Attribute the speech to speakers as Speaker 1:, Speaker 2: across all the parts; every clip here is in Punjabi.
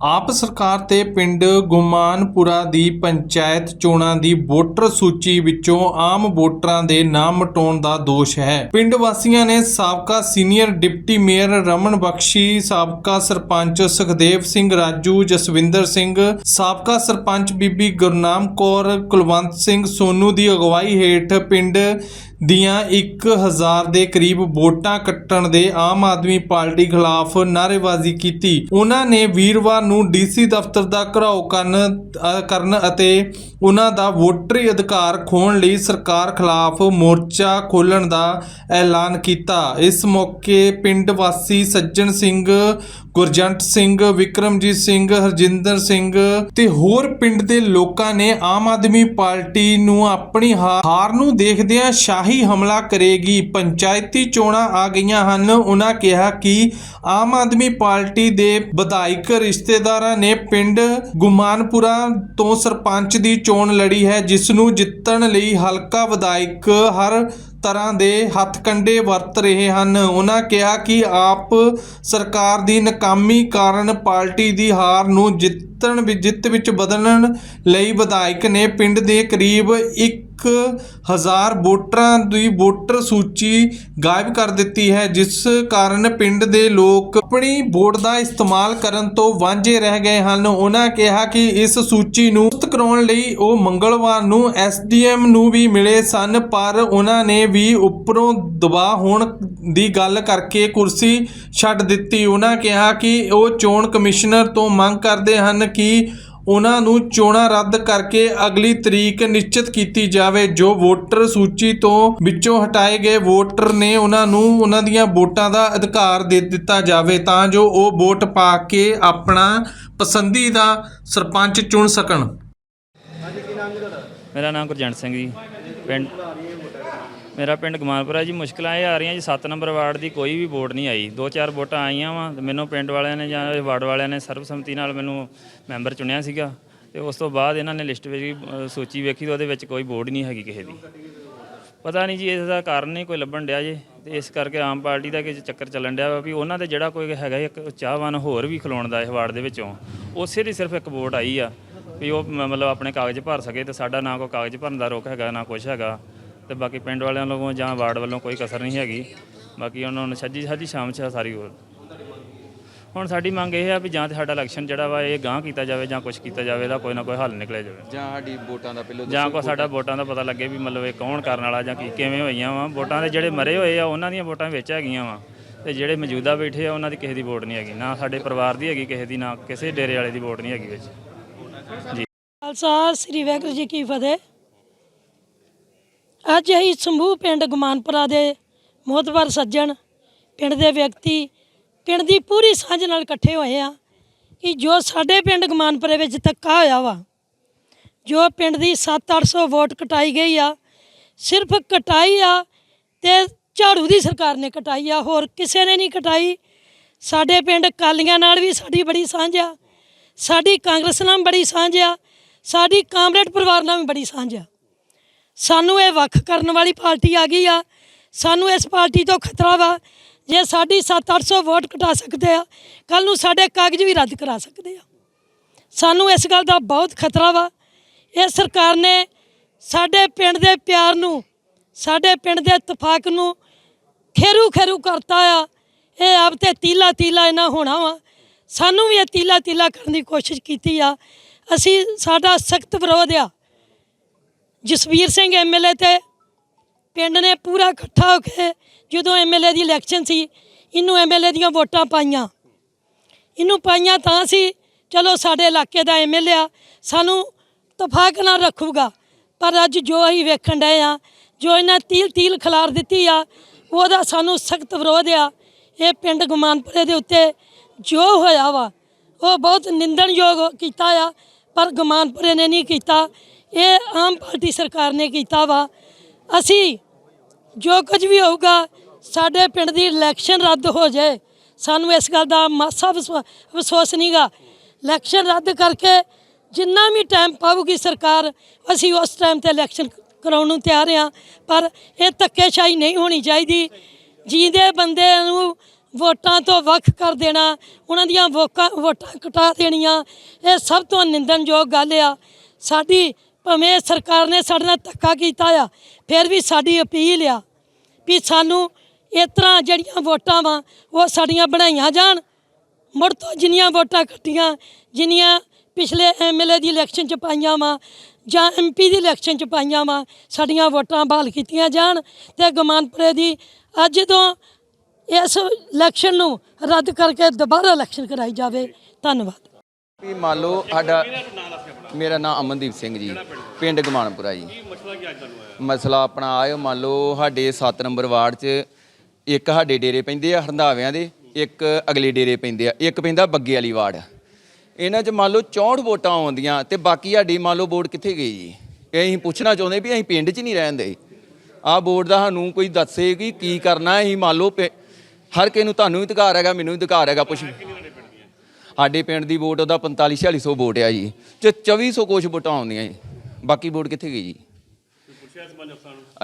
Speaker 1: ਆਪ ਸਰਕਾਰ ਤੇ ਪਿੰਡ ਗੁਮਾਨਪੁਰਾ ਦੀ ਪੰਚਾਇਤ ਚੋਣਾਂ ਦੀ ਵੋਟਰ ਸੂਚੀ ਵਿੱਚੋਂ ਆਮ ਵੋਟਰਾਂ ਦੇ ਨਾਮ ਮਟਾਉਣ ਦਾ ਦੋਸ਼ ਹੈ। ਪਿੰਡ ਵਾਸੀਆਂ ਨੇ ਸਾਬਕਾ senior deputy mayor Raman Bakshi, ਸਾਬਕਾ ਸਰਪੰਚ ਸੁਖਦੇਵ ਸਿੰਘ ਰਾਜੂ, ਜਸਵਿੰਦਰ ਸਿੰਘ, ਸਾਬਕਾ ਸਰਪੰਚ ਬੀਬੀ ਗੁਰਨਾਮ ਕੌਰ, ਕੁਲਵੰਤ ਸਿੰਘ ਸੋਨੂ ਦੀ ਅਗਵਾਈ ਹੇਠ ਪਿੰਡ ਦੀਆਂ 1000 ਦੇ ਕਰੀਬ ਵੋਟਾਂ ਕੱਟਣ ਦੇ ਆਮ ਆਦਮੀ ਪਾਰਟੀ ਖਿਲਾਫ ਨਾਅਰੇਬਾਜ਼ੀ ਕੀਤੀ। ਉਹਨਾਂ ਨੇ ਵੀਰਵਾਰ ਨੂੰ ਡੀਸੀ ਦਫ਼ਤਰ ਦਾ ਘਰਾਓ ਕਰਨ ਕਰਨ ਅਤੇ ਉਹਨਾਂ ਦਾ ਵੋਟਰੀ ਅਧਿਕਾਰ ਖੋਹਣ ਲਈ ਸਰਕਾਰ ਖਿਲਾਫ ਮੋਰਚਾ ਖੋਲਣ ਦਾ ਐਲਾਨ ਕੀਤਾ। ਇਸ ਮੌਕੇ ਪਿੰਡ ਵਾਸੀ ਸੱਜਣ ਸਿੰਘ ਗੁਰਜੰਟ ਸਿੰਘ, ਵਿਕਰਮਜੀਤ ਸਿੰਘ, ਹਰਜਿੰਦਰ ਸਿੰਘ ਤੇ ਹੋਰ ਪਿੰਡ ਦੇ ਲੋਕਾਂ ਨੇ ਆਮ ਆਦਮੀ ਪਾਰਟੀ ਨੂੰ ਆਪਣੀ ਹਾ- ਹਾਰ ਨੂੰ ਦੇਖਦਿਆਂ ਸ਼ਾਹੀ ਹਮਲਾ ਕਰੇਗੀ। ਪੰਚਾਇਤੀ ਚੋਣਾਂ ਆ ਗਈਆਂ ਹਨ। ਉਹਨਾਂ ਕਿਹਾ ਕਿ ਆਮ ਆਦਮੀ ਪਾਰਟੀ ਦੇ ਵਿਧਾਇਕ ਰਿਸ਼ਤੇਦਾਰਾਂ ਨੇ ਪਿੰਡ ਗੁਮਾਨਪੁਰਾ ਤੋਂ ਸਰਪੰਚ ਦੀ ਚੋਣ ਲੜੀ ਹੈ, ਜਿਸ ਨੂੰ ਜਿੱਤਣ ਲਈ ਹਲਕਾ ਵਿਧਾਇਕ ਹਰ ਤਰ੍ਹਾਂ ਦੇ ਹੱਥਕੰਡੇ ਵਰਤ ਰਹੇ ਹਨ। ਉਹਨਾਂ ਕਿਹਾ ਕਿ ਆਪ ਸਰਕਾਰ ਦੀ ਨਾਕਾਮੀ ਕਾਰਨ ਪਾਰਟੀ ਦੀ ਹਾਰ ਨੂੰ ਜਿੱਤਣ ਵਿੱਚ ਜਿੱਤ ਵਿੱਚ ਬਦਲਣ ਲਈ ਵਿਧਾਇਕ ਨੇ ਪਿੰਡ ਦੇ ਕਰੀਬ ਹਜ਼ਾਰ ਵੋਟਰਾਂ ਦੀ ਵੋਟਰ ਸੂਚੀ ਗਾਇਬ ਕਰ ਦਿੱਤੀ ਹੈ, ਜਿਸ ਕਾਰਨ ਪਿੰਡ ਦੇ ਲੋਕ ਆਪਣੀ ਵੋਟ ਦਾ ਇਸਤੇਮਾਲ ਕਰਨ ਤੋਂ ਵਾਂਝੇ ਰਹਿ ਗਏ ਹਨ। ਉਹਨਾਂ ਕਿਹਾ ਕਿ ਇਸ ਸੂਚੀ ਨੂੰ ਮੁਕਤ ਕਰਾਉਣ ਲਈ ਉਹ ਮੰਗਲਵਾਰ ਨੂੰ ਐਸਡੀਐਮ ਨੂੰ ਵੀ ਮਿਲੇ ਸਨ, ਪਰ ਉਹਨਾਂ ਨੇ ਵੀ ਉੱਪਰੋਂ ਦਬਾਅ ਹੋਣ ਦੀ ਗੱਲ ਕਰਕੇ ਕੁਰਸੀ ਛੱਡ ਦਿੱਤੀ। ਉਹਨਾਂ ਕਿਹਾ ਕਿ ਉਹ ਚੋਣ ਕਮਿਸ਼ਨਰ ਤੋਂ ਮੰਗ ਕਰਦੇ ਹਨ ਕਿ ਉਹਨਾਂ ਨੂੰ ਚੋਣਾਂ ਰੱਦ ਕਰਕੇ ਅਗਲੀ ਤਰੀਕ ਨਿਸ਼ਚਿਤ ਕੀਤੀ ਜਾਵੇ, ਜੋ ਵੋਟਰ ਸੂਚੀ ਤੋਂ ਵਿੱਚੋਂ ਹਟਾਏ ਗਏ ਵੋਟਰ ਨੇ ਉਹਨਾਂ ਨੂੰ ਉਹਨਾਂ ਦੀਆਂ ਵੋਟਾਂ ਦਾ ਅਧਿਕਾਰ ਦੇ ਦਿੱਤਾ ਜਾਵੇ, ਤਾਂ ਜੋ ਉਹ ਵੋਟ ਪਾ ਕੇ ਆਪਣਾ ਪਸੰਦੀਦਾ ਸਰਪੰਚ ਚੁਣ ਸਕਣ।
Speaker 2: ਮੇਰਾ ਨਾਮ ਗੁਰਜੰਟ ਸਿੰਘ ਜੀ, ਪਿੰਡ ਮੇਰਾ ਪਿੰਡ ਗਮਾਨਪੁਰਾ ਜੀ, ਮੁਸ਼ਕਲਾਂ ਇਹ ਆ ਰਹੀਆਂ ਜੀ 7 ਨੰਬਰ ਵਾਰਡ ਦੀ ਕੋਈ ਵੀ ਵੋਟ ਨਹੀਂ ਆਈ। ਦੋ ਚਾਰ ਵੋਟਾਂ ਆਈਆਂ ਵਾ, ਤੇ ਮੈਨੂੰ ਪਿੰਡ ਵਾਲਿਆਂ ਨੇ ਜਾਂ ਵਾਰਡ ਵਾਲਿਆਂ ਨੇ ਸਰਬਸੰਮਤੀ ਨਾਲ ਮੈਨੂੰ ਮੈਂਬਰ ਚੁਣਿਆ ਸੀਗਾ। ਤੇ ਉਸ ਤੋਂ ਬਾਅਦ ਇਹਨਾਂ ਨੇ ਲਿਸਟ ਵਿੱਚ ਸੂਚੀ ਵੇਖੀ ਤੇ ਉਹਦੇ ਵਿੱਚ ਕੋਈ ਵੋਟ ਨਹੀਂ ਹੈਗੀ ਕਿਸੇ ਦੀ। ਪਤਾ ਨਹੀਂ ਜੀ ਇਸ ਦਾ ਕਾਰਨ ਨਹੀਂ ਕੋਈ ਲੱਭਣ ਡਿਆ ਜੇ। ਤੇ ਇਸ ਕਰਕੇ ਆਮ ਪਾਰਟੀ ਦਾ ਕਿ ਚੱਕਰ ਚੱਲਣ ਡਿਆ ਵਾ ਵੀ ਉਹਨਾਂ ਦੇ ਜਿਹੜਾ ਕੋਈ ਹੈਗਾ ਇੱਕ ਚਾਹਵਾਨ ਹੋਰ ਵੀ ਖਲੋਣ ਦਾ ਇਸ ਵਾਰਡ ਦੇ ਵਿੱਚੋਂ ਉਸੇ ਦੀ ਸਿਰਫ ਇੱਕ ਵੋਟ ਆਈ ਆ। ਵੀ ਉਹ ਮਤਲਬ ਆਪਣੇ ਕਾਗਜ਼ ਭਰ ਸਕੇ ਤੇ ਸਾਡਾ ਨਾ ਕੋਈ ਕਾਗਜ਼ ਭਰਨ ਦਾ ਰੋਕ ਹੈਗਾ, ਨਾ ਕੁਛ ਹੈਗਾ। ਤੇ ਬਾਕੀ ਪਿੰਡ ਵਾਲਿਆਂ ਵੱਲੋਂ ਜਾਂ ਵਾਰਡ ਵੱਲੋਂ ਕੋਈ ਕਸਰ ਨਹੀਂ ਹੈਗੀ। ਬਾਕੀ ਉਹਨਾਂ ਨੂੰ ਸੱਜੀ ਸੱਜੀ ਸ਼ਾਮ ਚ ਆ ਸਾਰੀ ਹੋਰ ਹੁਣ ਸਾਡੀ ਮੰਗ ਇਹ ਆ ਵੀ ਜਾਂ ਤੇ ਸਾਡਾ ਇਲੈਕਸ਼ਨ ਜਿਹੜਾ ਵਾ ਇਹ ਗਾਂਹ ਕੀਤਾ ਜਾਵੇ ਜਾਂ ਕੁਛ ਕੀਤਾ ਜਾਵੇ ਇਹਦਾ ਕੋਈ ਨਾ ਕੋਈ ਹੱਲ ਨਿਕਲਿਆ ਜਾਵੇ।
Speaker 3: ਜਾਂ ਸਾਡੀ ਵੋਟਾਂ ਦਾ ਪਹਿਲਾਂ
Speaker 2: ਜਾਂ ਕੋ ਸਾਡਾ ਵੋਟਾਂ ਦਾ ਪਤਾ ਲੱਗੇ ਵੀ ਮਤਲਬ ਇਹ ਕੌਣ ਕਰਨ ਵਾਲਾ ਜਾਂ ਕੀ ਕਿਵੇਂ ਹੋਈਆਂ ਵਾ। ਵੋਟਾਂ ਦੇ ਜਿਹੜੇ ਮਰੇ ਹੋਏ ਆ ਉਹਨਾਂ ਦੀਆਂ ਵੋਟਾਂ ਵਿੱਚ ਹੈਗੀਆਂ ਵਾ। ਤੇ ਜਿਹੜੇ ਮੌਜੂਦਾ ਬੈਠੇ ਆ ਉਹਨਾਂ ਦੀ ਕਿਸੇ ਦੀ ਵੋਟ ਨਹੀਂ ਹੈਗੀ। ਨਾ ਸਾਡੇ ਪਰਿਵਾਰ ਦੀ ਹੈਗੀ ਕਿਸੇ ਦੀ ਨਾ ਕਿਸੇ ਡੇਰੇ ਵਾਲੇ ਦੀ ਵੋਟ ਨਹੀਂ ਹੈਗੀ ਵਿੱਚ। ਜੀ।
Speaker 4: ਖਾਲਸਾ ਸ੍ਰੀ ਵਾਹਿਗੁਰੂ ਜੀ ਕੀ ਫਤਿਹ। ਅੱਜ ਅਸੀਂ ਸਮੂਹ ਪਿੰਡ ਗਮਾਨਪੁਰਾ ਦੇ ਮੋਹਤਵਰ ਸੱਜਣ, ਪਿੰਡ ਦੇ ਵਿਅਕਤੀ, ਪਿੰਡ ਦੀ ਪੂਰੀ ਸਾਂਝ ਨਾਲ ਇਕੱਠੇ ਹੋਏ ਆ ਕਿ ਜੋ ਸਾਡੇ ਪਿੰਡ ਗਮਾਨਪੁਰੇ ਵਿੱਚ ਧੱਕਾ ਹੋਇਆ ਵਾ, ਜੋ ਪਿੰਡ ਦੀ 7-800 ਵੋਟ ਕਟਾਈ ਗਈ ਆ, ਸਿਰਫ ਕਟਾਈ ਆ ਤੇ ਝਾੜੂ ਦੀ ਸਰਕਾਰ ਨੇ ਕਟਾਈ ਆ, ਹੋਰ ਕਿਸੇ ਨੇ ਨਹੀਂ ਕਟਾਈ। ਸਾਡੇ ਪਿੰਡ ਕਾਲੀਆਂ ਨਾਲ ਵੀ ਸਾਡੀ ਬੜੀ ਸਾਂਝ ਆ, ਸਾਡੀ ਕਾਂਗਰਸ ਨਾਲ ਵੀ ਬੜੀ ਸਾਂਝ ਆ, ਸਾਡੀ ਕਾਮਰੇਡ ਪਰਿਵਾਰ ਨਾਲ ਵੀ ਬੜੀ ਸਾਂਝ ਆ। ਸਾਨੂੰ ਇਹ ਵੱਖ ਕਰਨ ਵਾਲੀ ਪਾਰਟੀ ਆ ਗਈ ਆ। ਸਾਨੂੰ ਇਸ ਪਾਰਟੀ ਤੋਂ ਖਤਰਾ ਵਾ ਜੇ ਸਾਡੀ 7-800 ਵੋਟ ਘਟਾ ਸਕਦੇ ਆ ਕੱਲ ਨੂੰ ਸਾਡੇ ਕਾਗਜ਼ ਵੀ ਰੱਦ ਕਰਾ ਸਕਦੇ ਆ। ਸਾਨੂੰ ਇਸ ਗੱਲ ਦਾ ਬਹੁਤ ਖਤਰਾ ਵਾ। ਇਹ ਸਰਕਾਰ ਨੇ ਸਾਡੇ ਪਿੰਡ ਦੇ ਪਿਆਰ ਨੂੰ, ਸਾਡੇ ਪਿੰਡ ਦੇ ਇਤਫਾਕ ਨੂੰ ਖੇਰੂ ਖੇਰੂ ਕਰਤਾ ਆ। ਇਹ ਆਪ ਤੇ ਤੀਲਾ ਤੀਲਾ ਇਹਨਾਂ ਹੋਣਾ ਵਾ। ਸਾਨੂੰ ਵੀ ਇਹ ਤੀਲਾ ਤੀਲਾ ਕਰਨ ਦੀ ਕੋਸ਼ਿਸ਼ ਕੀਤੀ ਆ। ਅਸੀਂ ਸਾਡਾ ਸਖਤ ਵਿਰੋਧ ਆ। ਜਸਵੀਰ ਸਿੰਘ ਐਮਐਲਏ ਤੇ ਪਿੰਡ ਨੇ ਪੂਰਾ ਇਕੱਠਾ ਹੋ ਕੇ ਜਦੋਂ ਐਮਐਲਏ ਦੀ ਇਲੈਕਸ਼ਨ ਸੀ, ਇਹਨੂੰ ਐਮਐਲਏ ਦੀਆਂ ਵੋਟਾਂ ਪਾਈਆਂ। ਇਹਨੂੰ ਪਾਈਆਂ ਤਾਂ ਸੀ, ਚਲੋ ਸਾਡੇ ਇਲਾਕੇ ਦਾ ਐਮਐਲਏ ਆ, ਸਾਨੂੰ ਤਫਾਕ ਨਾਲ ਰੱਖੂਗਾ। ਪਰ ਅੱਜ ਜੋ ਅਸੀਂ ਵੇਖਣ ਡਏ ਆ, ਜੋ ਇਹਨਾਂ ਤੀਲ ਤੀਲ ਖਿਲਾਰ ਦਿੱਤੀ ਆ, ਉਹਦਾ ਸਾਨੂੰ ਸਖਤ ਵਿਰੋਧ ਆ। ਇਹ ਪਿੰਡ ਗੁਮਾਨਪੁਰੇ ਦੇ ਉੱਤੇ ਜੋ ਹੋਇਆ ਵਾ, ਉਹ ਬਹੁਤ ਨਿੰਦਣਯੋਗ ਕੀਤਾ ਆ। ਪਰ ਗਮਾਨਪੁਰੇ ਨੇ ਨਹੀਂ ਕੀਤਾ। ਇਹ ਆਮ ਪਾਰਟੀ ਸਰਕਾਰ ਨੇ ਕੀਤਾ ਵਾ। ਅਸੀਂ ਜੋ ਕੁਝ ਵੀ ਹੋਊਗਾ, ਸਾਡੇ ਪਿੰਡ ਦੀ ਇਲੈਕਸ਼ਨ ਰੱਦ ਹੋ ਜਾਏ। ਸਾਨੂੰ ਇਸ ਗੱਲ ਦਾ ਮਾਸਾ ਵਿਸ਼ਵਾ- ਅਫਸੋਸ ਨਹੀਂਗਾ ਇਲੈਕਸ਼ਨ ਰੱਦ ਕਰਕੇ ਜਿੰਨਾ ਵੀ ਟਾਈਮ ਪਾਊਗੀ ਸਰਕਾਰ, ਅਸੀਂ ਉਸ ਟਾਈਮ ਤੇ ਇਲੈਕਸ਼ਨ ਕਰਾਉਣ ਨੂੰ ਤਿਆਰ ਹਾਂ। ਪਰ ਇਹ ਧੱਕੇਸ਼ਾਹੀ ਨਹੀਂ ਹੋਣੀ ਚਾਹੀਦੀ। ਜਿਹਦੇ ਬੰਦੇ ਨੂੰ ਵੋਟਾਂ ਤੋਂ ਵੱਖ ਕਰ ਦੇਣਾ, ਉਹਨਾਂ ਦੀਆਂ ਵੋਕਾਂ, ਵੋਟਾਂ ਕਟਾ ਦੇਣੀਆਂ, ਇਹ ਸਭ ਤੋਂ ਨਿੰਦਣਯੋਗ ਗੱਲ ਆ। ਸਾਡੀ ਭਾਵੇਂ ਸਰਕਾਰ ਨੇ ਸਾਡੇ ਨਾਲ ਧੱਕਾ ਕੀਤਾ ਆ, ਫਿਰ ਵੀ ਸਾਡੀ ਅਪੀਲ ਆ ਵੀ ਸਾਨੂੰ ਇਸ ਤਰ੍ਹਾਂ ਜਿਹੜੀਆਂ ਵੋਟਾਂ ਵਾ, ਉਹ ਸਾਡੀਆਂ ਬਣਾਈਆਂ ਜਾਣ। ਮੁੜ ਤੋਂ ਜਿੰਨੀਆਂ ਵੋਟਾਂ ਕੱਟੀਆਂ, ਜਿੰਨੀਆਂ ਪਿਛਲੇ ਐਮਐਲਏ ਦੀ ਇਲੈਕਸ਼ਨ ਚ ਪਾਈਆਂ ਵਾ ਜਾਂ ਐਮਪੀ ਦੀ ਇਲੈਕਸ਼ਨ ਚ ਪਾਈਆਂ ਵਾ, ਸਾਡੀਆਂ ਵੋਟਾਂ ਬਹਾਲ ਕੀਤੀਆਂ ਜਾਣ। ਤੇ ਗਮਾਨਪੁਰੇ ਦੀ ਅੱਜ ਤੋਂ ਇਸ ਇਲੈਕਸ਼ਨ ਨੂੰ ਰੱਦ ਕਰਕੇ ਦੁਬਾਰਾ ਇਲੈਕਸ਼ਨ ਕਰਾਈ ਜਾਵੇ। ਧੰਨਵਾਦ।
Speaker 3: ਵੀ ਮੰਨ ਲਓ ਸਾਡਾ ਮੇਰਾ ਨਾਮ ਅਮਨਦੀਪ ਸਿੰਘ ਜੀ, ਪਿੰਡ ਗਮਾਨਪੁਰਾ ਜੀ। ਮਸਲਾ ਆਪਣਾ ਆਇਓ ਮੰਨ ਲਓ ਸਾਡੇ 7 ਨੰਬਰ ਵਾਰਡ 'ਚ ਇੱਕ ਸਾਡੇ ਡੇਰੇ ਪੈਂਦੇ ਆ ਹਰੰਦਾਵਿਆਂ ਦੇ, ਇੱਕ ਅਗਲੇ ਡੇਰੇ ਪੈਂਦੇ ਆ, ਇੱਕ ਪੈਂਦਾ ਬੱਗੇ ਵਾਲੀ ਵਾਰਡ। ਇਹਨਾਂ 'ਚ ਮੰਨ ਲਓ 64 ਵੋਟਾਂ ਆਉਂਦੀਆਂ ਤੇ ਬਾਕੀ ਸਾਡੀ ਮੰਨ ਲਓ ਵੋਟ ਕਿੱਥੇ ਗਈ ਜੀ? ਇਹ ਅਸੀਂ ਪੁੱਛਣਾ ਚਾਹੁੰਦੇ ਵੀ ਅਸੀਂ ਪਿੰਡ 'ਚ ਨਹੀਂ ਰਹਿੰਦੇ। ਆਹ ਬੋਰਡ ਦਾ ਸਾਨੂੰ ਕੋਈ ਦੱਸੇ ਕਿ ਕੀ ਕਰਨਾ, ਅਸੀਂ ਮੰਨ ਲਓ ਪਿ- ਹਰ ਕਿਸੇ ਨੂੰ ਤੁਹਾਨੂੰ ਵੀ ਅਧਿਕਾਰ ਹੈਗਾ, ਮੈਨੂੰ ਵੀ ਅਧਿਕਾਰ ਹੈਗਾ ਪੁੱਛ। ਸਾਡੇ ਪਿੰਡ ਦੀ ਵੋਟ ਉਹਦਾ 45 4600 ਵੋਟ ਆ ਜੀ, ਤੇ 2400 ਕੁਛ ਵੋਟਾਂ ਆਉਂਦੀਆਂ ਜੀ। ਬਾਕੀ ਵੋਟ ਕਿੱਥੇ ਗਈ ਜੀ?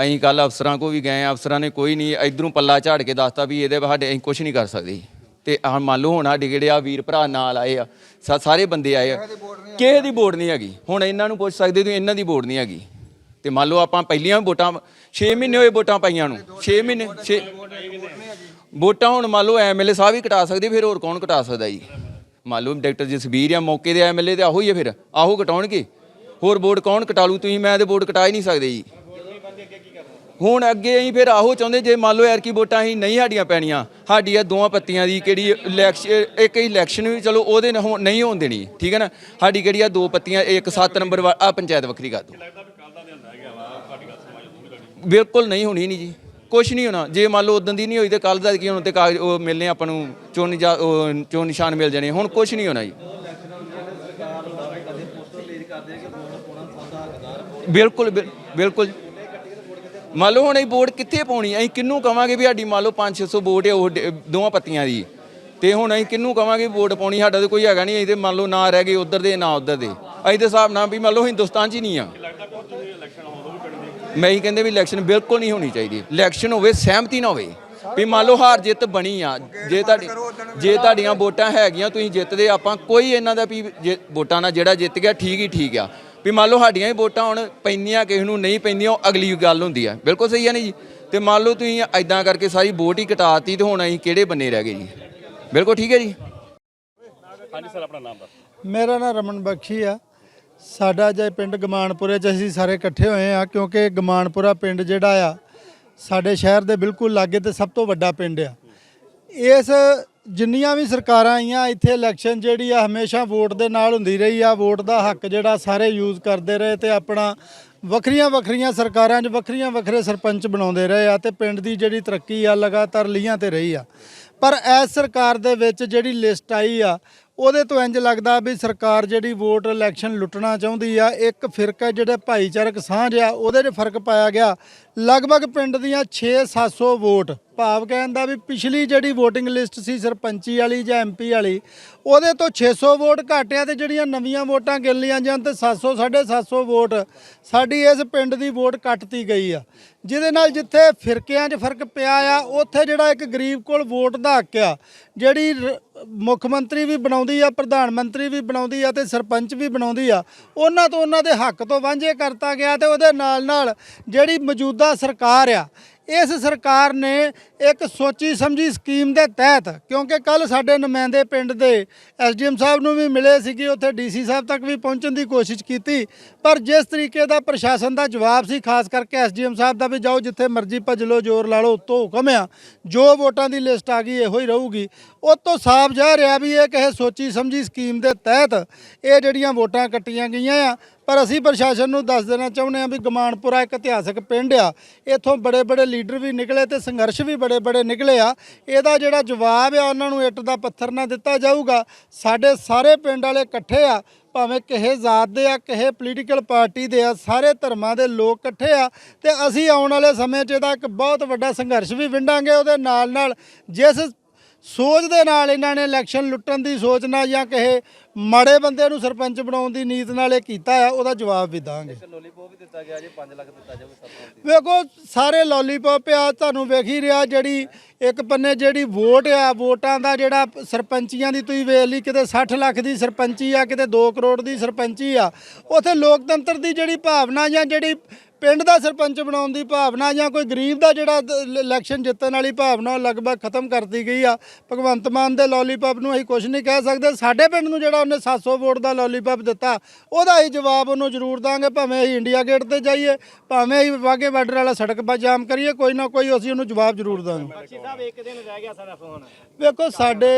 Speaker 3: ਅਸੀਂ ਕੱਲ ਅਫਸਰਾਂ ਕੋ ਵੀ ਗਏ ਅਫਸਰਾਂ ਨੇ ਕੋਈ ਨਹੀਂ, ਇਧਰੋਂ ਪੱਲਾ ਝਾੜ ਕੇ ਦੱਸਤਾ ਵੀ ਇਹਦੇ ਸਾਡੇ ਅਸੀਂ ਕੁਝ ਨਹੀਂ ਕਰ ਸਕਦੇ। ਤੇ ਆਹ ਮੰਨ ਲਓ ਹੁਣ ਸਾਡੇ ਜਿਹੜੇ ਆ ਵੀਰ ਭਰਾ ਨਾਲ ਆਏ ਆ, ਸਾ- ਸਾਰੇ ਬੰਦੇ ਆਏ ਆ। ਕਿਸੇ ਦੀ ਵੋਟ ਨਹੀਂ ਹੈਗੀ। ਹੁਣ ਇਹਨਾਂ ਨੂੰ ਪੁੱਛ ਸਕਦੇ ਤੁਸੀਂ, ਇਹਨਾਂ ਦੀ ਵੋਟ ਨਹੀਂ ਹੈਗੀ। ਤੇ ਮੰਨ ਲਓ ਆਪਾਂ ਪਹਿਲੀਆਂ ਵੀ ਵੋਟਾਂ 6 ਮਹੀਨੇ ਹੋਏ ਵੋਟਾਂ ਪਾਈਆਂ ਨੂੰ 6 ਮਹੀਨੇ 6 ਵੋਟਾਂ ਹੁਣ ਮੰਨ ਲਓ ਐਮਐਲਏ ਸਾਹਿਬ ਹੀ ਕਟਾ ਸਕਦੇ, ਫਿਰ ਹੋਰ ਕੌਣ ਕਟਾ ਸਕਦਾ ਜੀ? ਮੰਨ ਲਓ ਡਾਕਟਰ ਜਸਬੀਰ ਆ ਮੌਕੇ ਦੇ ਐਮਐਲਏ ਤੇ ਆਹੋ ਹੀ ਆ ਫਿਰ, ਆਹੋ ਕਟਾਉਣਗੇ। ਹੋਰ ਵੋਟ ਕੌਣ ਕਟਾ ਲੂ ਤੁਸੀਂ ਮੈਂ ਤੇ ਵੋਟ ਕਟਾ ਹੀ ਨਹੀਂ ਸਕਦੇ ਜੀ। ਹੁਣ ਅੱਗੇ ਅਸੀਂ ਫਿਰ ਆਹੋ ਚਾਹੁੰਦੇ, ਜੇ ਮੰਨ ਲਓ ਯਾਰ ਕੀ ਵੋਟਾਂ ਅਸੀਂ ਨਹੀਂ ਸਾਡੀਆਂ ਪੈਣੀਆਂ ਸਾਡੀ ਇਹ ਦੋਵਾਂ ਪੱਤੀਆਂ ਦੀ ਕਿਹੜੀ ਇਲੈਕਸ਼ਨ ਇੱਕ ਇਲੈਕਸ਼ਨ ਵੀ ਚਲੋ ਉਹਦੇ ਨਾਲ ਹੋ- ਨਹੀਂ ਹੋਣ ਦੇਣੀ, ਠੀਕ ਹੈ ਨਾ? ਸਾਡੀ ਕਿਹੜੀ ਆ ਦੋ ਪੱਤੀਆਂ, ਇੱਕ 7 ਨੰਬਰ ਆ ਪੰਚਾਇਤ ਵੱਖਰੀ ਕਰ ਦਿਓ ਬਿਲਕੁਲ ਨਹੀਂ ਹੋਣੀ ਨਹੀਂ ਜੀ। ਕੁਝ ਨਹੀਂ ਹੋਣਾ। ਜੇ ਮੰਨ ਲਓ ਉਦੋਂ ਦੀ ਨਹੀਂ ਹੋਈ ਤੇ ਕੱਲ ਦਾ ਕੀ ਹੋਣਾ ਤੇ ਕਾਗਜ਼ ਉਹ ਮਿਲਨੇ ਆਪਾਂ ਨੂੰ, ਚੋਣ ਨਿਜਾ- ਚੋਣ ਨਿਸ਼ਾਨ ਮਿਲ ਜਾਣੇ ਹੁਣ ਕੁਝ ਨਹੀਂ ਹੋਣਾ ਜੀ। ਬਿਲਕੁਲ, ਬਿਲ- ਬਿਲਕੁਲ। ਮੰਨ ਲਓ ਹੁਣ ਇਹ ਵੋਟ ਕਿੱਥੇ ਪਾਉਣੀ ਅਸੀਂ ਕਿਹਨੂੰ ਕਵਾਂਗੇ ਵੀ ਸਾਡੀ ਮੰਨ ਲਓ 5-600 ਵੋਟ ਹੈ ਉਹ ਡ- ਦੋਵਾਂ ਪੱਤੀਆਂ ਦੀ। ਤੇ ਹੁਣ ਅਸੀਂ ਕਿਹਨੂੰ ਕਵਾਂਗੇ ਵੋਟ ਪਾਉਣੀ, ਸਾਡਾ ਤੇ ਕੋਈ ਹੈਗਾ ਨਹੀਂ, ਅਸੀਂ ਤੇ ਮੰਨ ਲਓ ਨਾ ਰਹਿ ਗਏ ਉਧਰ ਦੇ, ਨਾ ਉਧਰ ਦੇ। ਅਸੀਂ ਦੇ ਹਿਸਾਬ ਨਾਲ ਵੀ ਮੰਨ ਲਓ ਹਿੰਦੁਸਤਾਨ 'ਚ ਹੀ ਨਹੀਂ ਆ। ਮੈਂ ਹੀ ਕਹਿੰਦੇ ਵੀ ਇਲੈਕਸ਼ਨ ਬਿਲਕੁਲ ਨਹੀਂ ਹੋਣੀ ਚਾਹੀਦੀ। ਇਲੈਕਸ਼ਨ ਹੋਵੇ ਸਹਿਮਤੀ ਨਾ ਹੋਵੇ। ਵੀ ਮੰਨ ਲਓ ਹਾਰ ਜਿੱਤ ਬਣੀ ਆ ਜੇ ਤੁਹਾਡੀ ਜੇ ਤੁਹਾਡੀਆਂ ਵੋਟਾਂ ਹੈਗੀਆਂ ਤੁਸੀਂ ਜਿੱਤਦੇ ਆਪਾਂ ਕੋਈ ਇਹਨਾਂ ਦਾ ਵੀ ਜੇ ਵੋਟਾਂ ਨਾਲ ਜਿਹੜਾ ਜਿੱਤ ਗਿਆ ਠੀਕ ਹੀ ਠੀਕ ਆ। ਵੀ ਮੰਨ ਲਓ ਸਾਡੀਆਂ ਹੀ ਵੋਟਾਂ ਹੁਣ ਪੈਂਦੀਆਂ ਕਿਸੇ ਨੂੰ ਨਹੀਂ ਪੈਂਦੀਆਂ ਉਹ ਅਗਲੀ ਗੱਲ ਹੁੰਦੀ ਆ। ਬਿਲਕੁਲ ਸਹੀ ਆ ਨਹੀਂ ਜੀ? ਤੇ ਮੰਨ ਲਓ ਤੁਸੀਂ ਐਦਾਂ ਕਰਕੇ ਸਾਰੀ ਵੋਟ ਹੀ ਕਟਾਤੀ ਤੇ ਹੁਣ ਅਸੀਂ ਕਿਹੜੇ ਬੰਨੇ ਰਹਿ ਗਏ ਜੀ? ਬਿਲਕੁਲ ਠੀਕ ਹੈ ਜੀ?
Speaker 5: ਮੇਰਾ ਨਾਮ ਰਮਨ ਬਖਸ਼ੀ ਆ। ਸਾਡਾ ਜੇ ਪਿੰਡ ਗਮਾਨਪੁਰੇ ਚ ਅਸੀਂ ਸਾਰੇ ਇਕੱਠੇ ਹੋਏ ਆ, ਕਿਉਂਕਿ ਗਮਾਨਪੁਰਾ ਪਿੰਡ ਜਿਹੜਾ ਆ, ਸਾਡੇ ਸ਼ਹਿਰ ਦੇ ਬਿਲਕੁਲ ਲਾਗੇ ਤੇ ਸਭ ਤੋਂ ਵੱਡਾ ਪਿੰਡ ਆ। ਇਸ ਜਿੰਨੀਆਂ ਵੀ ਸਰਕਾਰਾਂ ਆਈਆਂ, ਇੱਥੇ ਇਲੈਕਸ਼ਨ ਜਿਹੜੀ ਆ, ਹਮੇਸ਼ਾ ਵੋਟ ਦੇ ਨਾਲ ਹੁੰਦੀ ਰਹੀ ਆ। ਵੋਟ ਦਾ ਹੱਕ ਜਿਹੜਾ ਸਾਰੇ ਯੂਜ਼ ਕਰਦੇ ਰਹੇ ਤੇ ਆਪਣਾ ਵੱਖਰੀਆਂ ਵੱਖਰੀਆਂ ਸਰਕਾਰਾਂ 'ਚ ਵੱਖਰੀਆਂ ਵੱਖਰੇ ਸਰਪੰਚ ਬਣਾਉਂਦੇ ਰਹੇ ਆ ਤੇ ਪਿੰਡ ਦੀ ਜਿਹੜੀ ਤਰੱਕੀ ਆ, ਲਗਾਤਾਰ ਲੀਹਾਂ ਤੇ ਰਹੀ ਆ। ਪਰ ਇਸ ਸਰਕਾਰ ਦੇ ਵਿੱਚ ਜਿਹੜੀ ਲਿਸਟ ਆਈ ਆ ਉਹਦੇ ਤੋਂ ਇੰਜ ਲੱਗਦਾ ਵੀ ਸਰਕਾਰ ਜਿਹੜੀ ਵੋਟ ਇਲੈਕਸ਼ਨ ਲੁੱਟਣਾ ਚਾਹੁੰਦੀ ਆ, ਇੱਕ ਫਿਰਕਾ ਜਿਹੜੇ ਭਾਈਚਾਰਕ ਸਾਂਝ ਆ, ਉਹਦੇ 'ਚ ਫ਼ਰਕ ਪਾਇਆ ਗਿਆ। ਲਗਭਗ ਪਿੰਡ ਦੀਆਂ 6-700 ਵੋਟ, ਭਾਵ ਕਹਿੰਦਾ ਵੀ ਪਿਛਲੀ ਜਿਹੜੀ VOTING ਲਿਸਟ ਸੀ ਸਰਪੰਚੀ ਵਾਲੀ ਜਾਂ ਐਮਪੀ ਵਾਲੀ, ਉਹਦੇ ਤੋਂ 600 ਵੋਟ ਘਟਿਆ ਤੇ ਜਿਹੜੀਆਂ ਨਵੀਆਂ ਵੋਟਾਂ ਗਿਣ ਲਈਆਂ ਜਾਣ ਤੇ 700 750 ਵੋਟ ਸਾਡੀ ਇਸ ਪਿੰਡ ਦੀ ਵੋਟ ਕੱਟਤੀ ਗਈ ਆ। ਜਿਹਦੇ ਨਾਲ ਜਿੱਥੇ ਫਿਰਕਿਆਂ 'ਚ ਫ਼ਰਕ ਪਿਆ ਆ, ਉੱਥੇ ਜਿਹੜਾ ਇੱਕ ਗਰੀਬ ਕੋਲ ਵੋਟ ਦਾ ਹੱਕ ਆ, ਜਿਹੜੀ ਰ- ਮੁੱਖ ਮੰਤਰੀ ਵੀ ਬਣਾਉਂਦੀ ਆ, ਪ੍ਰਧਾਨ ਮੰਤਰੀ ਵੀ ਬਣਾਉਂਦੀ ਆ ਤੇ ਸਰਪੰਚ ਵੀ ਬਣਾਉਂਦੀ ਆ, ਉਹਨਾਂ ਤੋਂ ਉਹਨਾਂ ਦੇ ਹੱਕ ਤੋਂ ਵਾਂਝੇ ਕਰਤਾ ਗਿਆ ਤੇ ਉਹਦੇ ਨਾਲ ਨਾਲ ਜਿਹੜੀ ਮੌਜੂਦਾ ਸਰਕਾਰ ਆ ਇਸ ਸਰਕਾਰ ਨੇ ਇੱਕ ਸੋਚੀ ਸਮਝੀ ਸਕੀਮ ਦੇ ਤਹਿਤ, ਕਿਉਂਕਿ ਕੱਲ ਸਾਡੇ ਨੁਮਾਇੰਦੇ ਪਿੰਡ ਦੇ ਐਸਡੀਐਮ ਸਾਹਿਬ ਨੂੰ ਵੀ ਮਿਲੇ ਸੀਗੇ, ਉੱਥੇ ਡੀਸੀ ਸਾਹਿਬ ਤੱਕ ਵੀ ਪਹੁੰਚਣ ਦੀ ਕੋਸ਼ਿਸ਼ ਕੀਤੀ। ਪਰ ਜਿਸ ਤਰੀਕੇ ਦਾ ਪ੍ਰਸ਼ਾਸਨ ਦਾ ਜਵਾਬ ਸੀ, ਖਾਸ ਕਰਕੇ ਐਸਡੀਐਮ ਸਾਹਿਬ ਦਾ ਵੀ, ਜਾਓ ਜਿੱਥੇ ਮਰਜ਼ੀ ਭੱਜ ਲਓ, ਜ਼ੋਰ ਲਾ ਲਓ, ਉੱਤੋਂ ਹੁਕਮ ਆ। ਜੋ ਵੋਟਾਂ ਦੀ ਲਿਸਟ ਆ ਗਈ, ਇਹੋ ਹੀ ਰਹੂਗੀ। ਉਹ ਤੋਂ ਸਾਫ਼ ਜਾ ਰਿਹਾ ਵੀ ਇਹ ਕਿਸੇ ਸੋਚੀ ਸਮਝੀ ਸਕੀਮ ਦੇ ਤਹਿਤ ਇਹ ਜਿਹੜੀਆਂ ਵੋਟਾਂ ਕੱਟੀਆਂ ਗਈਆਂ ਆ ਪਰ ਅਸੀਂ ਪ੍ਰਸ਼ਾਸਨ ਨੂੰ ਦੱਸ ਦੇਣਾ ਚਾਹੁੰਦੇ ਹਾਂ ਵੀ ਗਮਾਨਪੁਰਾ ਇੱਕ ਇਤਿਹਾਸਕ ਪਿੰਡ ਆ। ਇੱਥੋਂ ਬੜੇ ਬੜੇ ਲੀਡਰ ਵੀ ਨਿਕਲੇ ਤੇ ਸੰਘਰਸ਼ ਵੀ ਬੜੇ ਬੜੇ ਨਿਕਲੇ ਆ। ਇਹਦਾ ਜਿਹੜਾ ਜਵਾਬ ਆ, ਉਹਨਾਂ ਨੂੰ ਇੱਟ ਦਾ ਪੱਥਰ ਨਾ ਦਿੱਤਾ ਜਾਊਗਾ। ਸਾਡੇ ਸਾਰੇ ਪਿੰਡ ਵਾਲੇ ਇਕੱਠੇ ਆ, ਭਾਵੇਂ ਕਿਸੇ ਜ਼ਾਤ ਦੇ ਆ, ਕਿਸੇ ਪੋਲੀਟੀਕਲ ਪਾਰਟੀ ਦੇ ਆ, ਸਾਰੇ ਧਰਮਾਂ ਦੇ ਲੋਕ ਇਕੱਠੇ ਆ ਤੇ ਅਸੀਂ ਆਉਣ ਵਾਲੇ ਸਮੇਂ 'ਚ ਇਹਦਾ ਇੱਕ ਬਹੁਤ ਵੱਡਾ ਸੰਘਰਸ਼ ਵੀ ਵਿੰਡਾਂਗੇ। ਉਹਦੇ ਨਾਲ ਨਾਲ ਜਿਸ ਸੋਚ ਦੇ ਨਾਲ ਇਹਨਾਂ ਨੇ ਇਲੈਕਸ਼ਨ ਲੁੱਟਣ ਦੀ ਸੋਚ ਨਾਲ ਜਾਂ ਕਿਸੇ ਮਾੜੇ ਬੰਦੇ ਨੂੰ ਸਰਪੰਚ ਬਣਾਉਣ ਦੀ ਨੀਤ ਨਾਲ ਇਹ ਕੀਤਾ ਆ ਉਹਦਾ ਜਵਾਬ ਵੀ ਦਾਂਗੇ। ਵੇਖੋ ਸਾਰੇ ਲੋਲੀਪੌਪ ਆ ਤੁਹਾਨੂੰ ਵੇਖ ਹੀ ਰਿਹਾ ਜਿਹੜੀ ਇੱਕ ਪੰਨੇ ਜਿਹੜੀ ਵੋਟ ਆ ਵੋਟਾਂ ਦਾ ਜਿਹੜਾ ਸਰਪੰਚੀਆਂ ਦੀ ਤੁਸੀਂ ਵੇਖ ਲਈ ਕਿਤੇ 60 ਲੱਖ ਦੀ ਸਰਪੰਚੀ ਆ ਕਿਤੇ 2 ਕਰੋੜ ਦੀ ਸਰਪੰਚੀ ਆ ਉਥੇ ਲੋਕਤੰਤਰ ਦੀ ਜਿਹੜੀ ਭਾਵਨਾ ਜਾਂ ਜਿਹੜੀ ਪਿੰਡ ਦਾ ਸਰਪੰਚ ਬਣਾਉਣ ਦੀ ਭਾਵਨਾ ਜਾਂ ਕੋਈ ਗਰੀਬ ਦਾ ਜਿਹੜਾ ਇਲੈਕਸ਼ਨ ਜਿੱਤਣ ਵਾਲੀ ਭਾਵਨਾ ਉਹ ਲਗਭਗ ਖਤਮ ਕਰਤੀ ਗਈ ਆ। ਭਗਵੰਤ ਮਾਨ ਦੇ ਲੋਲੀਪੌਪ ਨੂੰ ਅਸੀਂ ਕੁਝ ਨਹੀਂ ਕਹਿ ਸਕਦੇ। ਸਾਡੇ ਪਿੰਡ ਨੂੰ ਜਿਹੜਾ ਉਹਨੇ 700 ਵੋਟ ਦਾ ਲੋਲੀਪੌਪ ਦਿੱਤਾ ਉਹਦਾ ਅਸੀਂ ਜਵਾਬ ਉਹਨੂੰ ਜ਼ਰੂਰ ਦਾਂਗੇ ਭਾਵੇਂ ਅਸੀਂ ਇੰਡੀਆ ਗੇਟ ਤੇ ਜਾਈਏ ਭਾਵੇਂ ਅਸੀਂ ਵਾਗੇ ਬਾਰਡਰ ਵਾਲਾ ਸੜਕ 'ਤੇ ਜਾਮ ਕਰੀਏ ਕੋਈ ਨਾ ਕੋਈ ਅਸੀਂ ਉਹਨੂੰ ਜਵਾਬ ਜ਼ਰੂਰ ਦਾਂਗੇ। ਵੇਖੋ ਸਾਡੇ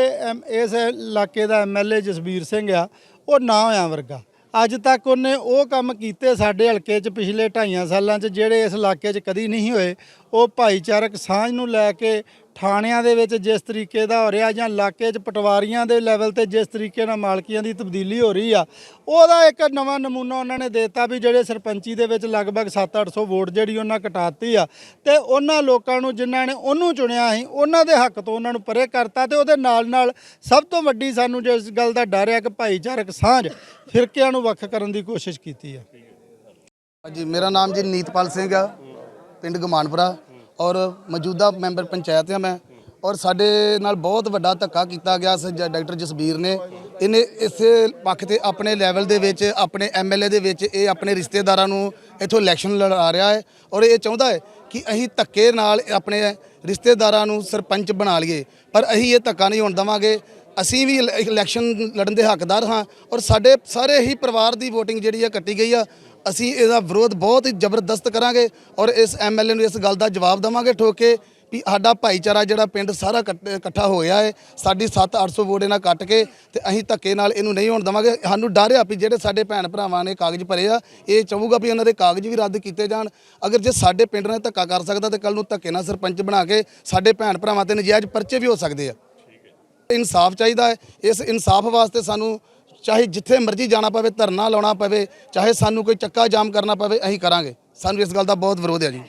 Speaker 5: ਇਸ ਇਲਾਕੇ ਦਾ ਐਮਐਲਏ ਜਸਬੀਰ ਸਿੰਘ ਆ ਉਹ ਨਾ ਹੋਇਆ ਵਰਗਾ। ਅੱਜ ਤੱਕ ਉਹਨੇ ਉਹ ਕੰਮ ਕੀਤੇ ਸਾਡੇ ਹਲਕੇ 'ਚ ਪਿਛਲੇ ਢਾਈਆਂ ਸਾਲਾਂ 'ਚ, ਜਿਹੜੇ ਇਸ ਇਲਾਕੇ 'ਚ ਕਦੀ ਨਹੀਂ ਹੋਏ, ਉਹ ਭਾਈਚਾਰਕ ਸਾਂਝ ਨੂੰ ਲੈ ਕੇ ਥਾਣਿਆਂ ਦੇ ਵਿੱਚ ਜਿਸ ਤਰੀਕੇ ਦਾ ਹੋ ਰਿਹਾ ਜਾਂ ਇਲਾਕੇ 'ਚ ਪਟਵਾਰੀਆਂ ਦੇ ਲੈਵਲ ਤੇ ਜਿਸ ਤਰੀਕੇ ਨਾਲ ਮਾਲਕੀਆਂ ਦੀ ਤਬਦੀਲੀ ਹੋ ਰਹੀ ਆ, ਉਹਦਾ ਇੱਕ ਨਵਾਂ ਨਮੂਨਾ ਉਹਨਾਂ ਨੇ ਦਿੱਤਾ ਵੀ ਜਿਹੜੇ ਸਰਪੰਚੀ ਦੇ ਵਿੱਚ ਲਗਭਗ 7-800 ਵੋਟ ਜਿਹੜੀ ਉਹਨਾਂ ਕਟਾਤੀ ਆ, ਤੇ ਉਹਨਾਂ ਲੋਕਾਂ ਨੂੰ ਜਿਨ੍ਹਾਂ ਨੇ ਉਹਨੂੰ ਚੁਣਿਆ ਸੀ, ਉਹਨਾਂ ਦੇ ਹੱਕ ਤੋਂ ਉਹਨਾਂ ਨੂੰ ਪਰੇ ਕਰਤਾ ਤੇ ਉਹਦੇ ਨਾਲ ਨਾਲ ਸਭ ਤੋਂ ਵੱਡੀ ਸਾਨੂੰ ਜਿਸ ਗੱਲ ਦਾ ਡਰ ਆ ਕਿ ਭਾਈਚਾਰਕ ਸਾਂਝ ਫਿਰਕਿਆਂ ਨੂੰ ਵੱਖ ਕਰਨ ਦੀ ਕੋਸ਼ਿਸ਼ ਕੀਤੀ ਆ।
Speaker 6: ਜੀ ਮੇਰਾ ਨਾਮ ਜੀ ਨੀਤਪਾਲ ਸਿੰਘ ਆ, ਪਿੰਡ ਗਮਾਨਪੁਰਾ। ਔਰ ਮੌਜੂਦਾ ਮੈਂਬਰ ਪੰਚਾਇਤ ਹਾਂ ਮੈਂ। ਔਰ ਸਾਡੇ ਨਾਲ ਬਹੁਤ ਵੱਡਾ ਧੱਕਾ ਕੀਤਾ ਗਿਆ ਸੀ ਜ- ਡਾਕਟਰ ਜਸਬੀਰ ਨੇ। ਇਹਨੇ ਇਸੇ ਪੱਖ ਤੇ ਆਪਣੇ ਲੈਵਲ ਦੇ ਵਿੱਚ, ਆਪਣੇ ਐਮਐਲਏ ਦੇ ਵਿੱਚ ਇਹ ਆਪਣੇ ਰਿਸ਼ਤੇਦਾਰਾਂ ਨੂੰ ਇੱਥੋਂ ਇਲੈਕਸ਼ਨ ਲੜਾ ਰਿਹਾ ਹੈ। ਔਰ ਇਹ ਚਾਹੁੰਦਾ ਹੈ ਕਿ ਅਸੀਂ ਧੱਕੇ ਨਾਲ ਆਪਣੇ ਰਿਸ਼ਤੇਦਾਰਾਂ ਨੂੰ ਸਰਪੰਚ ਬਣਾ ਲਈਏ। ਪਰ ਅਸੀਂ ਇਹ ਧੱਕਾ ਨਹੀਂ ਹੋਣ ਦੇਵਾਂਗੇ। ਅਸੀਂ ਵੀ ਇਲ- ਇਲੈਕਸ਼ਨ ਲੜਨ ਦੇ ਹੱਕਦਾਰ ਹਾਂ। ਔਰ ਸਾਡੇ ਸਾਰੇ ਹੀ ਪਰਿਵਾਰ ਦੀ VOTING ਜਿਹੜੀ ਆ ਕੱਟੀ ਗਈ ਆ। ਅਸੀਂ ਇਹਦਾ ਵਿਰੋਧ ਬਹੁਤ ਹੀ ਜ਼ਬਰਦਸਤ ਕਰਾਂਗੇ ਔਰ ਇਸ ਐਮਐਲਏ ਨੂੰ ਇਸ ਗੱਲ ਦਾ ਜਵਾਬ ਦੇਵਾਂਗੇ ਠੋਕ ਕੇ ਵੀ ਸਾਡਾ ਭਾਈਚਾਰਾ ਜਿਹੜਾ ਪਿੰਡ ਸਾਰਾ ਇਕੱਠ- ਇਕੱਠਾ ਹੋਇਆ ਹੈ, ਸਾਡੀ 7-800 ਵੋਟ ਇਹਨਾਂ ਕੱਟ ਕੇ ਤੇ ਅਸੀਂ ਧੱਕੇ ਨਾਲ ਇਹਨੂੰ ਨਹੀਂ ਹੋਣ ਦੇਵਾਂਗੇ। ਸਾਨੂੰ ਡਰ ਆ ਵੀ ਜਿਹੜੇ ਸਾਡੇ ਭੈਣ ਭਰਾਵਾਂ ਨੇ ਕਾਗਜ਼ ਭਰੇ ਆ, ਇਹ ਚਾਹੂਗਾ ਵੀ ਇਹਨਾਂ ਦੇ ਕਾਗਜ਼ ਵੀ ਰੱਦ ਕੀਤੇ ਜਾਣ। ਅਗਰ ਜੇ ਸਾਡੇ ਪਿੰਡ ਨਾਲ ਧੱਕਾ ਕਰ ਸਕਦਾ ਤੇ ਕੱਲ ਨੂੰ ਧੱਕੇ ਨਾਲ ਸਰਪੰਚ ਬਣਾ ਕੇ ਸਾਡੇ ਭੈਣ ਭਰਾਵਾਂ ਤੇ ਨਜਾਇਜ਼ ਪਰਚੇ ਵੀ ਹੋ ਸਕਦੇ ਆ। ਇਨਸਾਫ ਚਾਹੀਦਾ ਹੈ। ਇਸ ਇਨਸਾਫ ਵਾਸਤੇ ਸਾਨੂੰ ਚਾਹੇ ਜਿੱਥੇ ਮਰਜ਼ੀ ਜਾਣਾ ਪਵੇ, ਧਰਨਾ ਲਾਉਣਾ ਪਵੇ, ਚਾਹੇ ਸਾਨੂੰ ਕੋਈ ਚੱਕਾ ਜਾਮ ਕਰਨਾ ਪਵੇ, ਅਸੀਂ ਕਰਾਂਗੇ। ਸਾਨੂੰ ਇਸ ਗੱਲ ਦਾ ਬਹੁਤ ਵਿਰੋਧ ਹੈ ਜੀ।